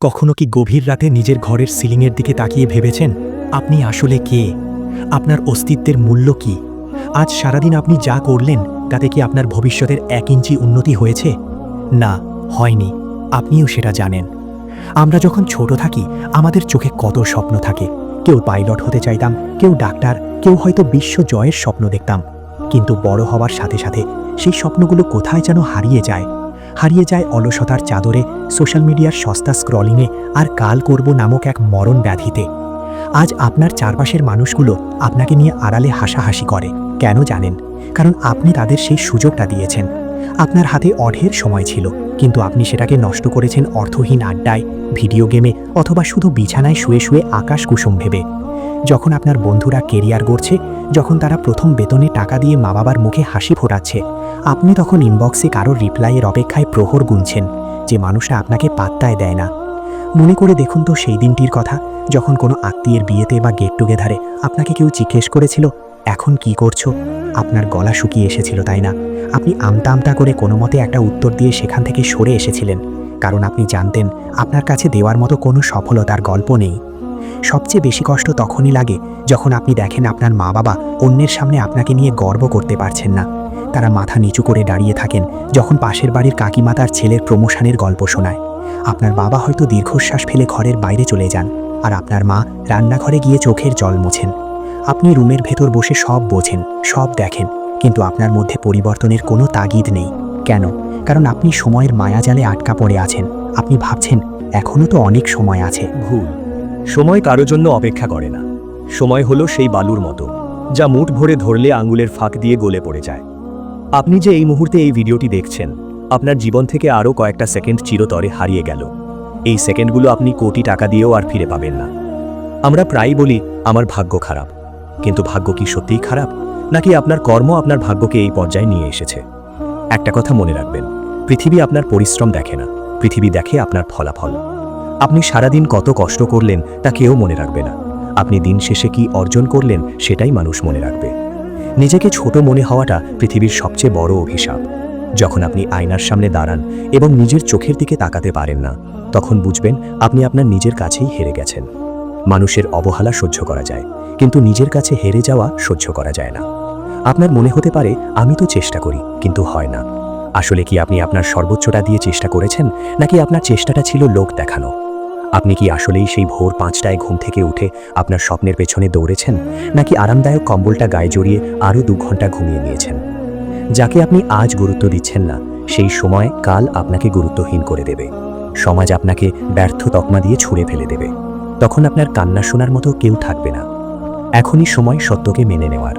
কখনো কি গভীর রাতে নিজের ঘরের সিলিংয়ের দিকে তাকিয়ে ভেবেছেন, আপনি আসলে কে? আপনার অস্তিত্বের মূল্য কি? আজ সারাদিন আপনি যা করলেন, তাতে কি আপনার ভবিষ্যতের এক ইঞ্চি উন্নতি হয়েছে? না, হয়নি। আপনিও সেটা জানেন। আমরা যখন ছোট থাকি, আমাদের চোখে কত স্বপ্ন থাকে। কেউ পাইলট হতে চাইতাম, কেউ ডাক্তার, কেউ হয়তো বিশ্ব জয়ের স্বপ্ন দেখতাম। কিন্তু বড় হওয়ার সাথে সাথে সেই স্বপ্নগুলো কোথায় যেন হারিয়ে যায়। হারিয়ে যায় অলসতার চাদরে, সোশ্যাল মিডিয়ার সস্তা স্ক্রলিংয়ে আর কাল করব নামক এক মরণ ব্যাধিতে। আজ আপনার চারপাশের মানুষগুলো আপনাকে নিয়ে আড়ালে হাসাহাসি করে, কেন জানেন? কারণ আপনি তাদের সেই সুযোগটা দিয়েছেন। আপনার হাতে অঢের সময় ছিল। কিন্তু আপনি সেটাকে নষ্ট করেছেন অর্থহীন আড্ডায়, ভিডিও গেমে অথবা শুধু বিছানায় শুয়ে শুয়ে আকাশ কুসুম ভেবে। যখন আপনার বন্ধুরা কেরিয়ার গড়ছে, যখন তারা প্রথম বেতনে টাকা দিয়ে মা বাবার মুখে হাসি ফোটাচ্ছে, আপনি তখন ইনবক্সে কারোর রিপ্লাইয়ের অপেক্ষায় প্রহর গুনছেন, যে মানুষটা আপনাকে পাত্তায় দেয় না। মনে করে দেখুন তো সেই দিনটির কথা, যখন কোনো আত্মীয়ের বিয়েতে বা গেট টুগেদারে আপনাকে কেউ জিজ্ঞেস করেছিল, এখন কি করছ? আপনার গলা শুকিয়ে এসেছিল, তাই না? আপনি আমতা আমতা করে কোনো মতে একটা উত্তর দিয়ে সেখান থেকে সরে এসেছিলেন, কারণ আপনি জানতেন আপনার কাছে দেওয়ার মতো কোনো সফলতার গল্প নেই। সবচেয়ে বেশি কষ্ট তখনই লাগে যখন আপনি দেখেন আপনার মা বাবা অন্যের সামনে আপনাকে নিয়ে গর্ব করতে পারছেন না। তারা মাথা নিচু করে দাঁড়িয়ে থাকেন যখন পাশের বাড়ির কাকিমা তার ছেলের প্রমোশনের গল্প শোনায়। আপনার বাবা হয়তো দীর্ঘশ্বাস ফেলে ঘরের বাইরে চলে যান আর আপনার মা রান্নাঘরে গিয়ে চোখের জল মোছেন। আপনি রুমের ভেতর বসে সব বোঝেন, সব দেখেন। কিন্তু আপনার মধ্যে পরিবর্তনের কোনো তাগিদ নেই। কেন? কারণ আপনি সময়ের মায়াজালে আটকা পড়ে আছেন। আপনি ভাবছেন এখনও তো অনেক সময় আছে। ভুল। সময় কারও জন্য অপেক্ষা করে না। সময় হলো সেই বালুর মতো, যা মুঠ ভরে ধরলে আঙুলের ফাঁক দিয়ে গলে পড়ে যায়। আপনি যে এই মুহূর্তে এই ভিডিওটি দেখছেন, আপনার জীবন থেকে আরও কয়েকটা সেকেন্ড চিরতরে হারিয়ে গেল। এই সেকেন্ডগুলো আপনি কোটি টাকা দিয়েও আর ফিরে পাবেন না। আমরা প্রায়ই বলি, আমার ভাগ্য খারাপ। কিন্তু ভাগ্য কি সত্যিই খারাপ? নাকি আপনার কর্ম আপনার ভাগ্যকে এই পর্যায়ে নিয়ে এসেছে? একটা কথা মনে রাখবেন, পৃথিবী আপনার পরিশ্রম দেখে না, পৃথিবী দেখে আপনার ফলাফল। আপনি সারাদিন কত কষ্ট করলেন তা কেউ মনে রাখবে না, আপনি দিন শেষে কি অর্জন করলেন সেটাই মানুষ মনে রাখবে। নিজেকে ছোট মনে হওয়াটা পৃথিবীর সবচেয়ে বড় অভিশাপ। যখন আপনি আয়নার সামনে দাঁড়ান এবং নিজের চোখের দিকে তাকাতে পারেন না, তখন বুঝবেন আপনি আপনার নিজের কাছেই হেরে গেছেন। মানুষের অবহেলা সহ্য করা যায়, কিন্তু নিজের কাছে হেরে যাওয়া সহ্য করা যায় না। আপনার মনে হতে পারে, আমি তো চেষ্টা করি, কিন্তু হয় না। আসলে কি আপনি আপনার সর্বোচ্চটা দিয়ে চেষ্টা করেছেন, নাকি আপনার চেষ্টাটা ছিল লোক দেখানো? আপনি কি আসলেই সেই ভোর পাঁচটায় ঘুম থেকে উঠে আপনার স্বপ্নের পেছনে দৌড়েছেন, নাকি আরামদায়ক কম্বলটা গায়ে জড়িয়ে আরও দু ঘণ্টা ঘুমিয়ে নিয়েছেন? যাকে আপনি আজ গুরুত্ব দিচ্ছেন না, সেই সময় কাল আপনাকে গুরুত্বহীন করে দেবে। সমাজ আপনাকে ব্যর্থ তকমা দিয়ে ছুঁড়ে ফেলে দেবে। তখন আপনার কান্না শোনার মতো কেউ থাকবে না। এখনই সময় সত্যকে মেনে নেওয়ার।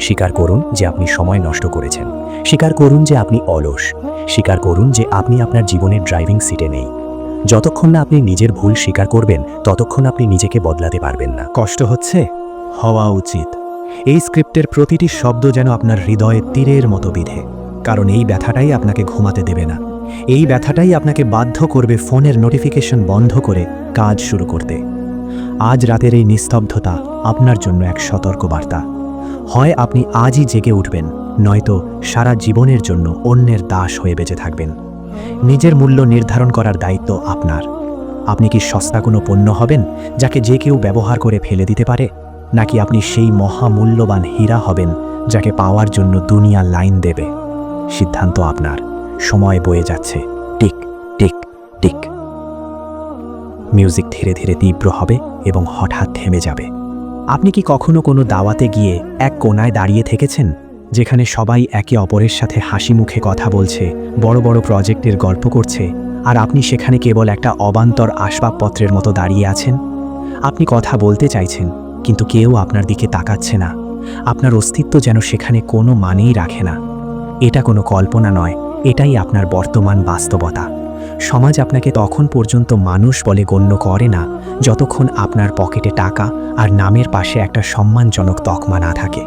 স্বীকার করুন যে আপনি সময় নষ্ট করেছেন। স্বীকার করুন যে আপনি অলস। স্বীকার করুন যে আপনি আপনার জীবনের ড্রাইভিং সিটে নেই। যতক্ষণ না আপনি নিজের ভুল স্বীকার করবেন, ততক্ষণ আপনি নিজেকে বদলাতে পারবেন না। কষ্ট হচ্ছে? হওয়া উচিত। এই স্ক্রিপ্টের প্রতিটি শব্দ যেন আপনার হৃদয়ে তীরের মতো বিধে। কারণ এই ব্যথাটাই আপনাকে ঘুমাতে দেবে না। এই ব্যথাটাই আপনাকে বাধ্য করবে ফোনের নোটিফিকেশন বন্ধ করে কাজ শুরু করতে। আজ রাতের এই নিস্তব্ধতা আপনার জন্য এক সতর্ক বার্তা হয় আপনি আজই জেগে উঠবেন, নয়তো সারা জীবনের জন্য অন্যের দাস হয়ে বেঁচে থাকবেন। নিজের মূল্য নির্ধারণ করার দায়িত্ব আপনার। আপনি কি সস্তা কোনো পণ্য হবেন, যাকে যে কেউ ব্যবহার করে ফেলে দিতে পারে? নাকি আপনি সেই মহামূল্যবান হীরা হবেন, যাকে পাওয়ার জন্য দুনিয়া লাইন দেবে? সিদ্ধান্ত আপনার। সময় বয়ে যাচ্ছে। Tick tick tick. মিউজিক ধীরে ধীরে তীব্র হবে এবং হঠাৎ থেমে যাবে। আপনি কি কখনো কোনো দাওয়াতে গিয়ে এক কোনায় দাঁড়িয়ে থেকেছেন, যেখানে সবাই একে অপরের সাথে হাসি মুখে কথা বলছে, বড় বড় প্রজেক্টের গল্প করছে, আর আপনি সেখানে কেবল একটা অবান্তর আসবাবপত্রের মতো দাঁড়িয়ে আছেন? আপনি কথা বলতে চাইছেন, কিন্তু কেউ আপনার দিকে তাকাচ্ছে না। আপনার অস্তিত্ব যেন সেখানে কোনো মানেই রাখে না। এটা কোনো কল্পনা নয়, এটাই আপনার বর্তমান বাস্তবতা। সমাজ আপনাকে তখন পর্যন্ত মানুষ বলে গণ্য করে না, যতক্ষণ আপনার পকেটে টাকা আর নামের পাশে একটা সম্মানজনক তকমা না থাকে।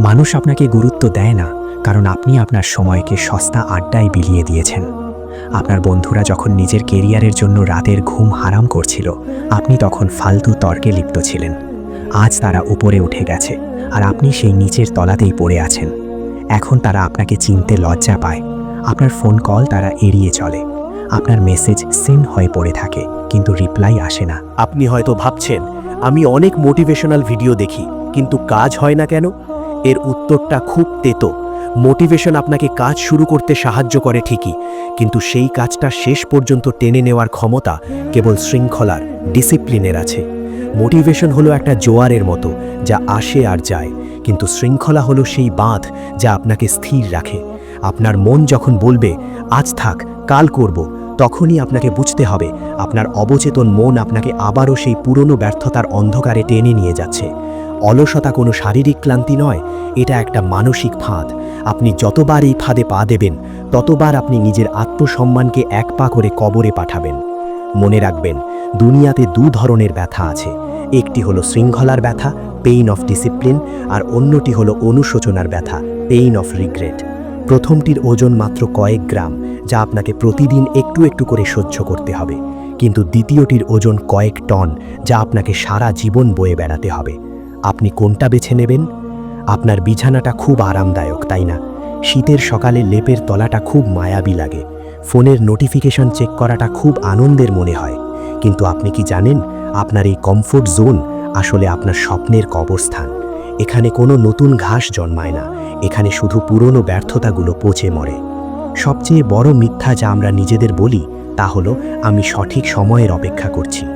মানুষ আপনাকে গুরুত্ব দেয় না, কারণ আপনি আপনার সময়কে সস্তা আড্ডায় বিলিয়ে দিয়েছেন। আপনার বন্ধুরা যখন নিজের কেরিয়ারের জন্য রাতের ঘুম হারাম করছিল, আপনি তখন ফালতু তর্কে লিপ্ত ছিলেন। আজ তারা উপরে উঠে গেছে, আর আপনি সেই নিচের তলাতেই পড়ে আছেন। এখন তারা আপনাকে চিনতে লজ্জা পায়। আপনার ফোন কল তারা এড়িয়ে চলে। আপনার মেসেজ সিন হয়ে পড়ে থাকে, কিন্তু রিপ্লাই আসে না। আপনি হয়তো ভাবছেন, আমি অনেক মোটিভেশনাল ভিডিও দেখি, কিন্তু কাজ হয় না কেন? এর উত্তরটা খুব তেতো। মোটিভেশন আপনাকে কাজ শুরু করতে সাহায্য করে ঠিকই, কিন্তু সেই কাজটা শেষ পর্যন্ত টেনে নেওয়ার ক্ষমতা কেবল শৃঙ্খলার, ডিসিপ্লিনের আছে। মোটিভেশন হলো একটা জোয়ারের মতো, যা আসে আর যায়, কিন্তু শৃঙ্খলা হলো সেই বাঁধ যা আপনাকে স্থির রাখে। আপনার মন যখন বলবে, আজ থাক, কাল করব তখনই আপনাকে বুঝতে হবে, আপনার অবচেতন মন আপনাকে আবারও সেই পুরনো ব্যর্থতার অন্ধকারে টেনে নিয়ে যাচ্ছে। অলসতা কোনো শারীরিক ক্লান্তি নয়, এটা একটা মানসিক ফাঁদ। আপনি যতবার এই ফাঁদে পা দেবেন, ততবার আপনি নিজের আত্মসম্মানকে এক পা করে কবরে পাঠাবেন। মনে রাখবেন, দুনিয়াতে দু ধরনের ব্যথা আছে। একটি হলো শৃঙ্খলার ব্যথা পেইন অফ ডিসিপ্লিন আর অন্যটি হলো অনুশোচনার ব্যথা পেইন অফ রিগ্রেট প্রথমটির ওজন মাত্র কয়েক গ্রাম, যা আপনাকে প্রতিদিন একটু একটু করে সহ্য করতে হবে। কিন্তু দ্বিতীয়টির ওজন কয়েক টন, যা আপনাকে সারা জীবন বয়ে বেড়াতে হবে। আপনি কোনটা বেছে নেবেন? আপনার বিছানাটা খুব আরামদায়ক, তাই না? শীতের সকালে লেপের তলাটা খুব মায়াবী লাগে। ফোনের নোটিফিকেশন চেক করাটা খুব আনন্দের মনে হয়। কিন্তু আপনি কি জানেন, আপনার এই কমফোর্ট জোন আসলে আপনার স্বপ্নের কবরস্থান? এখানে কোনো নতুন ঘাস জন্মায় না। এখানে শুধু পুরনো ব্যর্থতাগুলো পচে মরে। সবচেয়ে বড় মিথ্যা যা আমরা নিজেদের বলি, তা হলো, আমি সঠিক সময়ের অপেক্ষা করছি।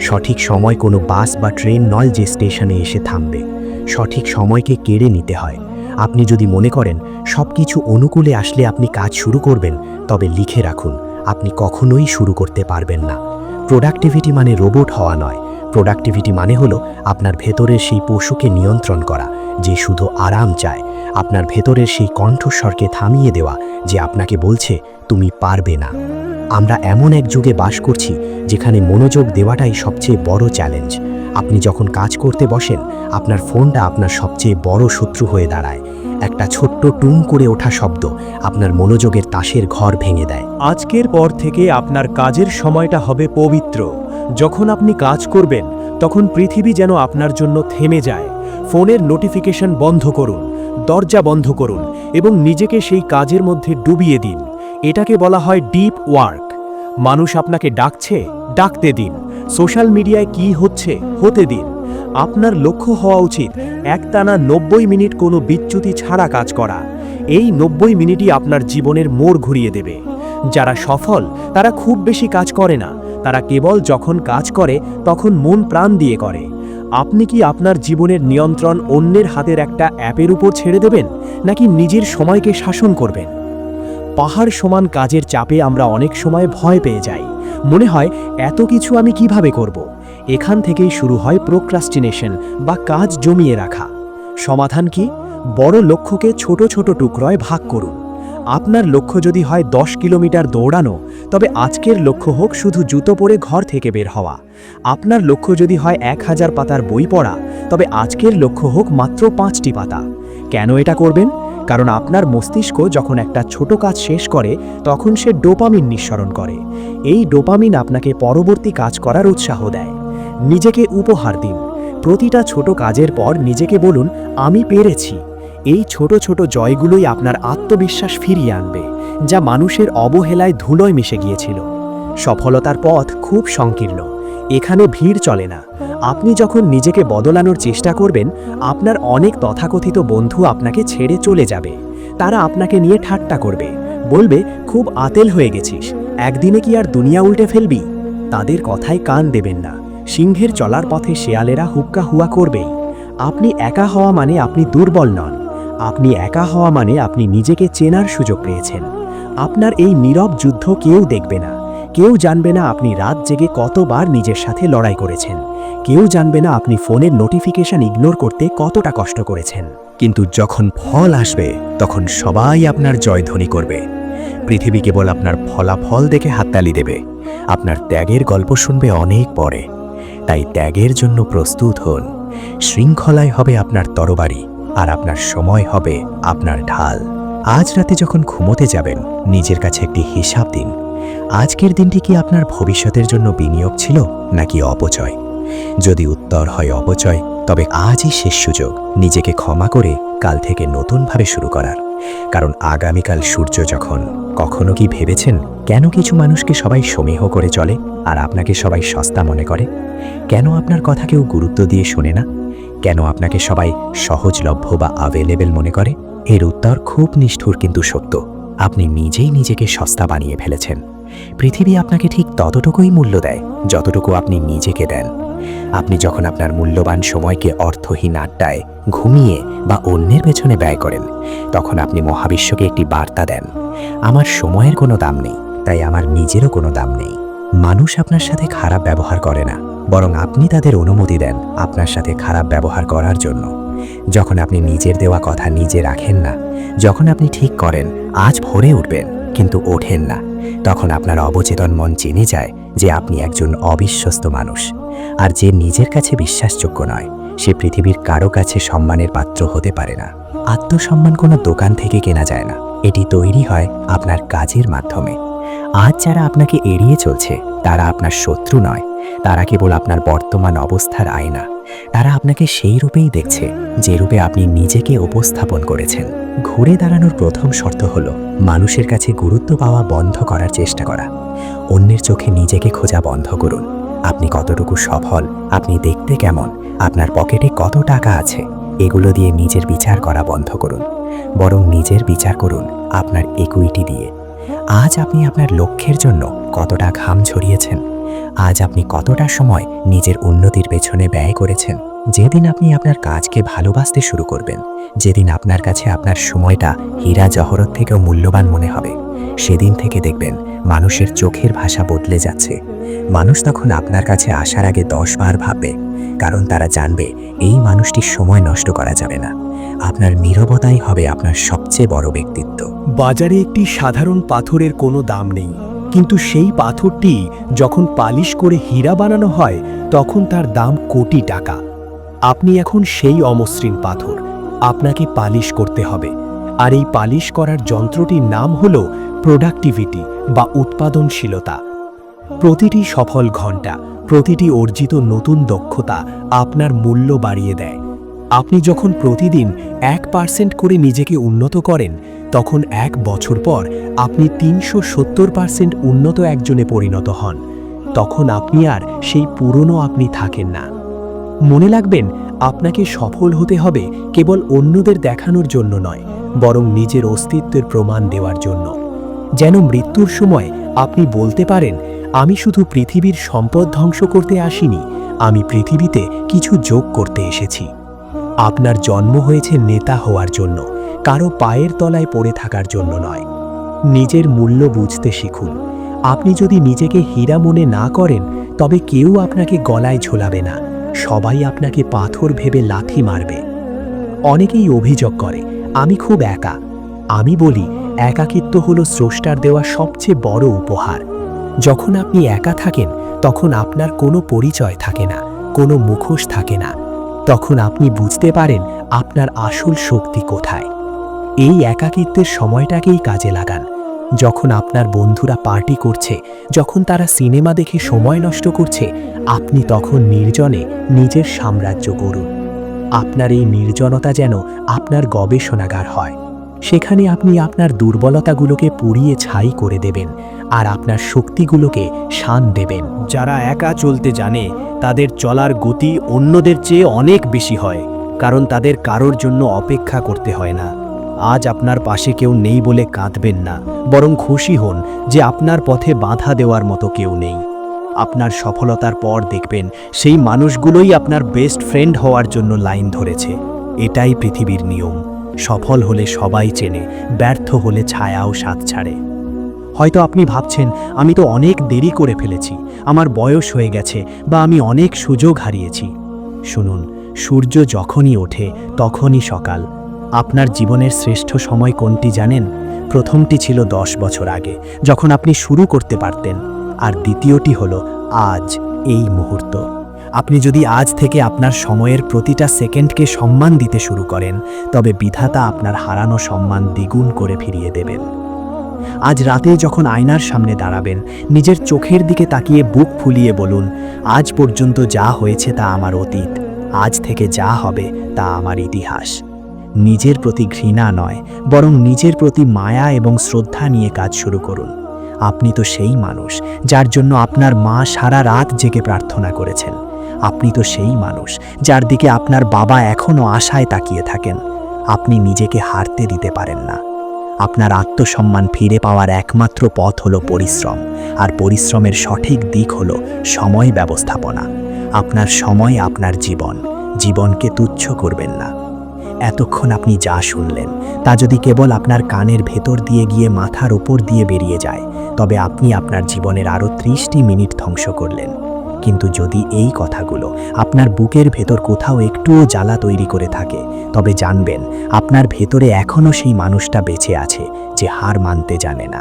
সঠিক সময় কোনো বাস বা ট্রেন নয় যে স্টেশনে এসে থামবে। সঠিক সময়কে কেড়ে নিতে হয়। আপনি যদি মনে করেন সব কিছু অনুকূলে আসলে আপনি কাজ শুরু করবেন, তবে লিখে রাখুন, আপনি কখনোই শুরু করতে পারবেন না। প্রোডাক্টিভিটি মানে রোবট হওয়া নয়। প্রোডাক্টিভিটি মানে হলো আপনার ভেতরের সেই পশুকে নিয়ন্ত্রণ করা, যে শুধু আরাম চায়। আপনার ভেতরের সেই কণ্ঠস্বরকে থামিয়ে দেওয়া, যে আপনাকে বলছে, তুমি পারবে না। আমরা এমন এক যুগে বাস করছি, যেখানে মনোযোগ দেওয়াটাই সবচেয়ে বড় চ্যালেঞ্জ আপনি যখন কাজ করতে বসেন, আপনার ফোনটা আপনার সবচেয়ে বড় শত্রু হয়ে দাঁড়ায়। একটা ছোট্ট টুং করে ওঠা শব্দ আপনার মনোযোগের তাসের ঘর ভেঙে দেয়। আজকের পর থেকে আপনার কাজের সময়টা হবে পবিত্র। যখন আপনি কাজ করবেন, তখন পৃথিবী যেন আপনার জন্য থেমে যায়। ফোনের নোটিফিকেশন বন্ধ করুন, দরজা বন্ধ করুন এবং নিজেকে সেই কাজের মধ্যে ডুবিয়ে দিন। এটাকে বলা হয় ডিপ ওয়ার্ক। মানুষ আপনাকে ডাকছে, ডাকতে দিন। সোশ্যাল মিডিয়ায় কি হচ্ছে, হতে দিন। আপনার লক্ষ্য হওয়া উচিত একটানা নব্বই মিনিট কোনো বিচ্যুতি ছাড়া কাজ করা। এই নব্বই মিনিটই আপনার জীবনের মোড় ঘুরিয়ে দেবে। যারা সফল, তারা খুব বেশি কাজ করে না। তারা কেবল যখন কাজ করে, তখন মন প্রাণ দিয়ে করে। আপনি কি আপনার জীবনের নিয়ন্ত্রণ অন্যের হাতের একটা অ্যাপের উপর ছেড়ে দেবেন, নাকি নিজের সময়কে শাসন করবেন? পাহাড় সমান কাজের চাপে আমরা অনেক সময় ভয় পেয়ে যাই। মনে হয়, এত কিছু আমি কীভাবে করব? এখান থেকেই শুরু হয় প্রোক্রাস্টিনেশন বা কাজ জমিয়ে রাখা। সমাধান কি? বড় লক্ষ্যকে ছোট ছোট টুকরোয় ভাগ করুন। আপনার লক্ষ্য যদি হয় দশ কিলোমিটার দৌড়ানো, তবে আজকের লক্ষ্য হোক শুধু জুতো পরে ঘর থেকে বের হওয়া। আপনার লক্ষ্য যদি হয় এক হাজার পাতার বই পড়া, তবে আজকের লক্ষ্য হোক মাত্র পাঁচটি পাতা। কেন এটা করবেন? কারণ আপনার মস্তিষ্ক যখন একটা ছোট কাজ শেষ করে, তখন সে ডোপামিন নিঃসরণ করে। এই ডোপামিন আপনাকে পরবর্তী কাজ করার উৎসাহ দেয়। নিজেকে উপহার দিন। প্রতিটা ছোট কাজের পর নিজেকে বলুন, আমি পেরেছি। এই ছোট ছোট জয়গুলোই আপনার আত্মবিশ্বাস ফিরিয়ে আনবে, যা মানুষের অবহেলায় ধুলোয় মিশে গিয়েছিল। সফলতার পথ খুব সংকীর্ণ, এখানে ভিড় চলে না। আপনি যখন নিজেকে বদলানোর চেষ্টা করবেন, আপনার অনেক তথাকথিত বন্ধু আপনাকে ছেড়ে চলে যাবে। তারা আপনাকে নিয়ে ঠাট্টা করবে, বলবে, খুব আতেল হয়ে গেছিস, একদিনে কি আর দুনিয়া উল্টে ফেলবি? তাদের কথায় কান দেবেন না, সিংহের চলার পথে শেয়ালেরা হুক্কা হুয়া করবেই। আপনি একা হওয়া মানে আপনি দুর্বল নন। আপনি একা হওয়া মানে আপনি নিজেকে চেনার সুযোগ পেয়েছেন। আপনার এই নীরব যুদ্ধ কেউ দেখবে না। কেউ জানবে না আপনি রাত জেগে কতবার নিজের সাথে লড়াই করেছেন। কেউ জানবে না আপনি ফোনের নোটিফিকেশন ইগনোর করতে কতটা কষ্ট করেছেন। কিন্তু যখন ফল আসবে, তখন সবাই আপনার জয়ধ্বনি করবে। পৃথিবী কেবল আপনার ফলাফল দেখে হাততালি দেবে। আপনার ত্যাগের গল্প শুনবে অনেক পরে। তাই ত্যাগের জন্য প্রস্তুত হন। শৃঙ্খলায় হবে আপনার তরবারি। আর আপনার সময় হবে আপনার ঢাল। আজ রাতে যখন ঘুমোতে যাবেন, নিজের কাছে একটি হিসাব দিন। আজকের দিনটি কি আপনার ভবিষ্যতের জন্য বিনিয়োগ ছিল, নাকি অপচয়? যদি উত্তর হয় অপচয়, তবে আজই শেষ সুযোগ। নিজেকে ক্ষমা করে কাল থেকে নতুনভাবে শুরু করার। কারণ আগামীকাল সূর্য যখন কখনো কি ভেবেছেন, কেন কিছু মানুষকে সবাই সমীহ করে চলে আর আপনাকে সবাই সস্তা মনে করে? কেন আপনার কথা কেউ গুরুত্ব দিয়ে শোনে না? কেন আপনাকে সবাই সহজলভ্য বা অ্যাভেলেবেল মনে করে? এর উত্তর খুব নিষ্ঠুর কিন্তু সত্য। আপনি নিজেই নিজেকে সস্তা বানিয়ে ফেলেছেন। পৃথিবী আপনাকে ঠিক ততটুকুই মূল্য দেয়, যতটুকু আপনি নিজেকে দেন। আপনি যখন আপনার মূল্যবান সময়কে অর্থহীন আড্ডায় ঘুমিয়ে বা অন্যের পেছনে ব্যয় করেন, তখন আপনি মহাবিশ্বকে একটি বার্তা দেন। আমার সময়ের কোনো দাম নেই, তাই আমার নিজেরও কোনো দাম নেই। মানুষ আপনার সাথে খারাপ ব্যবহার করে না, বরং আপনি তাদের অনুমতি দেন আপনার সাথে খারাপ ব্যবহার করার জন্য। যখন আপনি নিজের দেওয়া কথা নিজে রাখেন না, যখন আপনি ঠিক করেন, আজ ভোরে উঠবেন, কিন্তু ওঠেন না, তখন আপনার অবচেতন মন জেনে যায় যে আপনি একজন অবিশ্বস্ত মানুষ। আর যে নিজের কাছে বিশ্বাসযোগ্য নয়, সে পৃথিবীর কারও কাছে সম্মানের পাত্র হতে পারে না। আত্মসম্মান কোনো দোকান থেকে কেনা যায় না। এটি তৈরি হয় আপনার কাজের মাধ্যমে। আজ যারা আপনাকে এড়িয়ে চলছে, তারা আপনার শত্রু নয়। তারা কেবল আপনার বর্তমান অবস্থার আয়না। তারা আপনাকে সেই রূপেই দেখছে, যে রূপে আপনি নিজেকে উপস্থাপন করেছেন। ঘুরে দাঁড়ানোর প্রথম শর্ত হল, মানুষের কাছে গুরুত্ব পাওয়া বন্ধ করার চেষ্টা করা। অন্যের চোখে নিজেকে খোঁজা বন্ধ করুন। আপনি কতটুকু সফল, আপনি দেখতে কেমন, আপনার পকেটে কত টাকা আছে, এগুলো দিয়ে নিজের বিচার করা বন্ধ করুন। বরং নিজের বিচার করুন, আপনার ইকুইটি দিয়ে। আজ আপনি আপনার লক্ষ্যের জন্য কতটা ঘাম ঝরিয়েছেন? আজ আপনি কতটা সময় নিজের উন্নতির পেছনে ব্যয় করেছেন? যেদিন আপনি আপনার কাজকে ভালোবাসতে শুরু করবেন, যেদিন আপনার কাছে আপনার সময়টা হীরা জহরত থেকেও মূল্যবান মনে হবে, সেদিন থেকে দেখবেন মানুষের চোখের ভাষা বদলে যাচ্ছে। মানুষ তখন আপনার কাছে আসার আগে দশবার ভাববে, কারণ তারা জানবে এই মানুষটির সময় নষ্ট করা যাবে না। আপনার নীরবতাই হবে আপনার সবচেয়ে বড় ব্যক্তিত্ব। বাজারে একটি সাধারণ পাথরের কোনো দাম নেই। কিন্তু সেই পাথরটি যখন পালিশ করে হীরা বানানো হয়, তখন তার দাম কোটি টাকা। আপনি এখন সেই অমসৃণ পাথর। আপনাকে পালিশ করতে হবে। আর এই পালিশ করার যন্ত্রটির নাম হল প্রোডাক্টিভিটি বা উৎপাদনশীলতা। প্রতিটি সফল ঘণ্টা প্রতিটি অর্জিত নতুন দক্ষতা আপনার মূল্য বাড়িয়ে দেয়। আপনি যখন প্রতিদিন এক পার্সেন্ট করে নিজেকে উন্নত করেন তখন এক বছর পর আপনি তিনশো সত্তর পার্সেন্ট উন্নত একজনে পরিণত হন। তখন আপনি আর সেই পুরনো আপনি থাকেন না। মনে লাগবেন আপনাকে সফল হতে হবে কেবল অন্যদের দেখানোর জন্য নয়, বরং নিজের অস্তিত্বের প্রমাণ দেওয়ার জন্য। যেন মৃত্যুর সময় আপনি বলতে পারেন, আমি শুধু পৃথিবীর সম্পদ ধ্বংস করতে আসিনি, আমি পৃথিবীতে কিছু যোগ করতে এসেছি। আপনার জন্ম হয়েছে নেতা হওয়ার জন্য, কারও পায়ের তলায় পড়ে থাকার জন্য নয়। নিজের মূল্য বুঝতে শিখুন। আপনি যদি নিজেকে হীরা মনে না করেন, তবে কেউ আপনাকে গলায় ঝোলাবে না। সবাই আপনাকে পাথর ভেবে লাথি মারবে। অনেকেই অভিযোগ করে, আমি খুব একা। আমি বলি, একাকিত্ব হলো স্রষ্টার দেওয়া সবচেয়ে বড় উপহার। যখন আপনি একা থাকেন, তখন আপনার কোনো পরিচয় থাকে না, কোনো মুখোশ থাকে না। তখন আপনি বুঝতে পারেন আপনার আসল শক্তি কোথায়। এই একাকিত্বের সময়টাকেই কাজে লাগান। যখন আপনার বন্ধুরা পার্টি করছে, যখন তারা সিনেমা দেখে সময় নষ্ট করছে, আপনি তখন নির্জনে নিজের সাম্রাজ্য গড়ুন। আপনার এই নির্জনতা যেন আপনার গবেষণাগার হয়। সেখানে আপনি আপনার দুর্বলতাগুলোকে পুড়িয়ে ছাই করে দেবেন আর আপনার শক্তিগুলোকে শান দেবেন। যারা একা চলতে জানে, তাদের চলার গতি অন্যদের চেয়ে অনেক বেশি হয়, কারণ তাদের কারোর জন্য অপেক্ষা করতে হয় না। আজ আপনার পাশে কেউ নেই বলে কাঁদবেন না, বরং খুশি হন যে আপনার পথে বাধা দেওয়ার মতো কেউ নেই। আপনার সফলতার পর দেখবেন সেই মানুষগুলোই আপনার বেস্ট ফ্রেন্ড হওয়ার জন্য লাইন ধরেছে। এটাই পৃথিবীর নিয়ম। সফল হলে সবাই চেনে, ব্যর্থ হলে ছায়াও সাথ ছাড়ে। হয়তো আপনি ভাবছেন, আমি তো অনেক দেরি করে ফেলেছি, আমার বয়স হয়ে গেছে বা আমি অনেক সুযোগ হারিয়েছি। শুনুন, সূর্য যখনই ওঠে, তখনই সকাল। আপনার জীবনের শ্রেষ্ঠ সময় কোনটি জানেন? প্রথমটি ছিল দশ বছর আগে, যখন আপনি শুরু করতে পারতেন। আর দ্বিতীয়টি হলো আজ, এই মুহূর্ত। আপনি যদি আজ থেকে আপনার সময়ের প্রতিটা সেকেন্ডকে সম্মান দিতে শুরু করেন, তবে বিধাতা আপনার হারানো সম্মান দ্বিগুণ করে ফিরিয়ে দেবেন। আজ রাতে যখন আয়নার সামনে দাঁড়াবেন, নিজের চোখের দিকে তাকিয়ে বুক ফুলিয়ে বলুন, আজ পর্যন্ত যা হয়েছে তা আমার অতীত, আজ থেকে যা হবে তা আমার ইতিহাস। নিজের প্রতি ঘৃণা নয়, বরং নিজের প্রতি মায়া এবং শ্রদ্ধা নিয়ে কাজ শুরু করুন। আপনি তো সেই মানুষ, যার জন্য আপনার মা সারা রাত জেগে প্রার্থনা করেছেন। আপনি তো সেই মানুষ যার দিকে আপনার বাবা এখনও আশায় তাকিয়ে থাকেন। আপনি নিজেকে হারতে দিতে পারেন না। আপনার আত্মসম্মান ফিরে পাওয়ার একমাত্র পথ হলো পরিশ্রম, আর পরিশ্রমের সঠিক দিক হলো সময় ব্যবস্থাপনা। আপনার সময় আপনার জীবন, জীবনকে তুচ্ছ করবেন না। এতক্ষণ আপনি যা শুনলেন, তা যদি কেবল আপনার কানের ভেতর দিয়ে গিয়ে মাথার ওপর দিয়ে বেরিয়ে যায়, তবে আপনি আপনার জীবনের আরও ত্রিশটি মিনিট ধ্বংস করলেন। কিন্তু যদি এই কথাগুলো আপনার বুকের ভেতর কোথাও একটুও জ্বালা তৈরি করে থাকে, তবে জানবেন আপনার ভেতরে এখনও সেই মানুষটা বেঁচে আছে যে হার মানতে জানে না।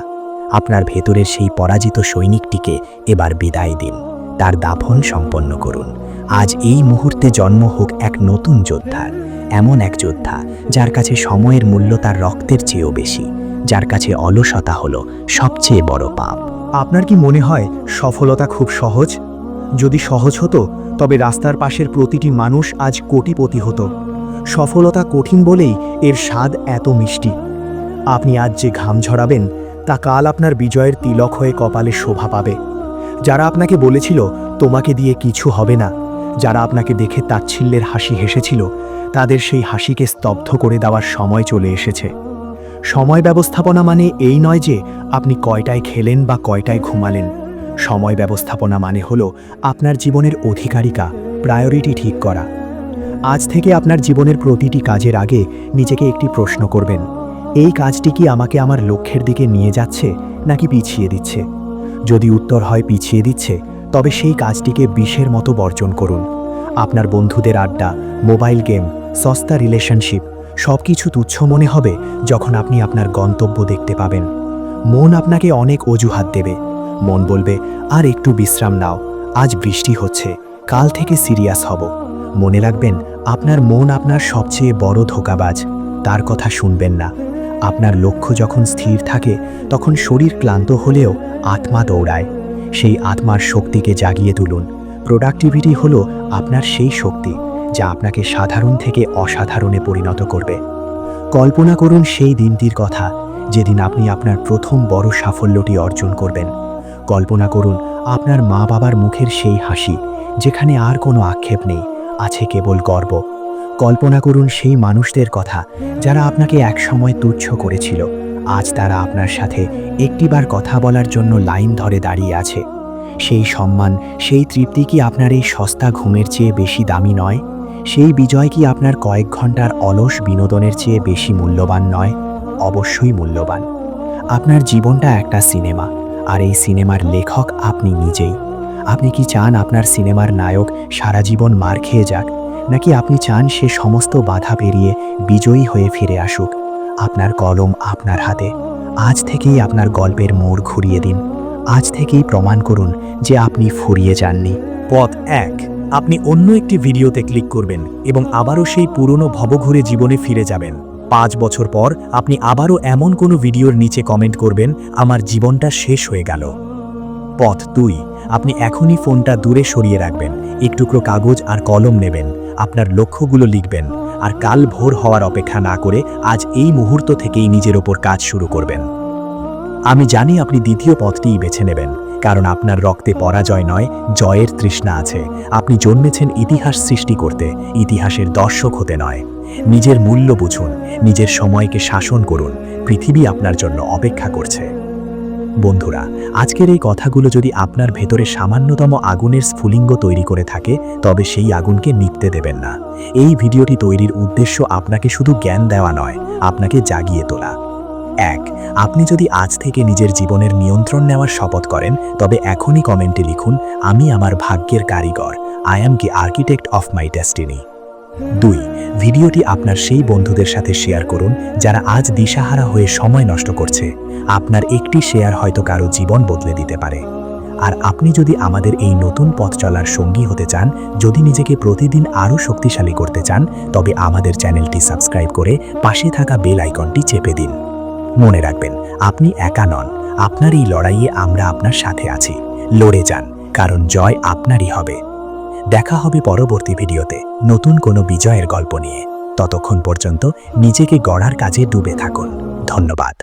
আপনার ভেতরের সেই পরাজিত সৈনিকটিকে এবার বিদায় দিন, তার দাফন সম্পন্ন করুন। আজ এই মুহূর্তে জন্ম হোক এক নতুন যোদ্ধার এমন এক যোদ্ধা যার কাছে সময়ের মূল্য তার রক্তের চেয়েও বেশি, যার কাছে অলসতা হলো সবচেয়ে বড় পাপ। আপনার কি মনে হয় সফলতা খুব সহজ? যদি সহজ হতো, তবে রাস্তার পাশের প্রতিটি মানুষ আজ কোটিপতি হতো। সফলতা কঠিন বলেই এর স্বাদ এত মিষ্টি। আপনি আজ যে ঘাম ঝরাবেন, তা কাল আপনার বিজয়ের তিলক হয়ে কপালে শোভা পাবে। যারা আপনাকে বলেছিল, তোমাকে দিয়ে কিছু হবে না। যারা আপনাকে দেখে তাচ্ছিল্যের হাসি হেসেছিল, তাদের সেই হাসিকে স্তব্ধ করে দেওয়ার সময় চলে এসেছে। সময় ব্যবস্থাপনা মানে এই নয় যে, আপনি কয়টায় খেলেন বা কয়টায় ঘুমালেন। সময় ব্যবস্থাপনা মানে হল আপনার জীবনের অধিকারিকা প্রায়োরিটি ঠিক করা। আজ থেকে আপনার জীবনের প্রতিটি কাজের আগে নিজেকে একটি প্রশ্ন করবেন, এই কাজটি কি আমাকে আমার লক্ষ্যের দিকে নিয়ে যাচ্ছে নাকি পিছিয়ে দিচ্ছে? যদি উত্তর হয় পিছিয়ে দিচ্ছে, তবে সেই কাজটিকে বিষের মতো বর্জন করুন। আপনার বন্ধুদের আড্ডা মোবাইল গেম সস্তা রিলেশনশিপ সব কিছু তুচ্ছ মনে হবে যখন আপনি আপনার গন্তব্য দেখতে পাবেন। মন আপনাকে অনেক অজুহাত দেবে। মন বলবে, আর একটু বিশ্রাম নাও, আজ বৃষ্টি হচ্ছে, কাল থেকে সিরিয়াস হব। মনে রাখবেন, আপনার মন আপনার সবচেয়ে বড় ধোকাবাজ, তার কথা শুনবেন না। আপনার লক্ষ্য যখন স্থির থাকে, তখন শরীর ক্লান্ত হলেও আত্মা দৌড়ায়। সেই আত্মার শক্তিকে জাগিয়ে তুলুন। প্রোডাক্টিভিটি হলো আপনার সেই শক্তি, যা আপনাকে সাধারণ থেকে অসাধারণে পরিণত করবে। কল্পনা করুন সেই দিনটির কথা, যেদিন আপনি আপনার প্রথম বড় সাফল্যটি অর্জন করবেন। কল্পনা করুন, আপনার মা বাবার মুখের সেই হাসি, যেখানে আর কোনো আক্ষেপ নেই, আছে কেবল গর্ব। কল্পনা করুন সেই মানুষদের কথা, যারা আপনাকে একসময় তুচ্ছ করেছিল। আজ তারা আপনার সাথে একটিবার কথা বলার জন্য লাইন ধরে দাঁড়িয়ে আছে। সেই সম্মান, সেই তৃপ্তি কি আপনার এই সস্তা ঘুমের চেয়ে বেশি দামি নয়? সেই বিজয় কি আপনার কয়েক ঘণ্টার অলস বিনোদনের চেয়ে বেশি মূল্যবান নয়? অবশ্যই মূল্যবান। আপনার জীবনটা একটা সিনেমা। আর এই সিনেমার লেখক আপনি নিজেই। আপনি কি চান আপনার সিনেমার নায়ক সারা জীবন মার খেয়ে যাক? নাকি আপনি চান সে সমস্ত বাধা পেরিয়ে বিজয়ী হয়ে ফিরে আসুক? আপনার কলম আপনার হাতে। আজ থেকেই আপনার গল্পের মোড় ঘুরিয়ে দিন। আজ থেকেই প্রমাণ করুন যে আপনি ফুরিয়ে যাননি। পথ এক, আপনি অন্য একটি ভিডিওতে ক্লিক করবেন এবং আবারও সেই পুরনো ভবঘুরে জীবনে ফিরে যাবেন। পাঁচ বছর পর আপনি আবারও এমন কোনো ভিডিওর নিচে কমেন্ট করবেন, আমার জীবনটা শেষ হয়ে গেল। পথ দুই, আপনি এখনই ফোনটা দূরে সরিয়ে রাখবেন, একটুকরো কাগজ আর কলম নেবেন, আপনার লক্ষ্যগুলো লিখবেন, আর কাল ভোর হওয়ার অপেক্ষা না করে আজ এই মুহূর্ত থেকেই নিজের ওপর কাজ শুরু করবেন। আমি জানি আপনি দ্বিতীয় পথটিই বেছে নেবেন কারণ আপনার রক্তে পরাজয় নয়, জয়ের তৃষ্ণা আছে। আপনি জন্মেছেন ইতিহাস সৃষ্টি করতে, ইতিহাসের দর্শক হতে নয়। নিজের মূল্য বুঝুন, নিজের সময়কে শাসন করুন, পৃথিবী আপনার জন্য অপেক্ষা করছে। বন্ধুরা, আজকের এই কথাগুলো যদি আপনার ভেতরে সামান্যতম আগুনের স্ফুলিঙ্গ তৈরি করে থাকে, তবে সেই আগুনকে নিপতে দেবেন না। এই ভিডিওটি তৈরির উদ্দেশ্য আপনাকে শুধু জ্ঞান দেওয়া নয়, আপনাকে জাগিয়ে তোলা। এক, আপনি যদি আজ থেকে নিজের জীবনের নিয়ন্ত্রণ নেওয়ার শপথ করেন, তবে এখনই কমেন্টে লিখুন, আমি আমার ভাগ্যের কারিগর। আই অ্যাম কি আর্কিটেক্ট অফ মাই ডেস্টিনি দুই, ভিডিওটি আপনার সেই বন্ধুদের সাথে শেয়ার করুন, যারা আজ দিশাহারা হয়ে সময় নষ্ট করছে। আপনার একটি শেয়ার হয়তো কারও জীবন বদলে দিতে পারে। আর আপনি যদি আমাদের এই নতুন পথ চলার সঙ্গী হতে চান, যদি নিজেকে প্রতিদিন আরও শক্তিশালী করতে চান, তবে আমাদের চ্যানেলটি সাবস্ক্রাইব করে পাশে থাকা বেল আইকনটি চেপে দিন। মনে রাখবেন, আপনি একা নন। আপনার এই লড়াইয়ে আমরা আপনার সাথে আছি। লড়ে যান, কারণ জয় আপনারই হবে। দেখা হবে পরবর্তী ভিডিওতে। নতুন কোনো বিজয়ের গল্প নিয়ে। ততক্ষণ পর্যন্ত নিজেকে গড়ার কাজে ডুবে থাকুন। ধন্যবাদ।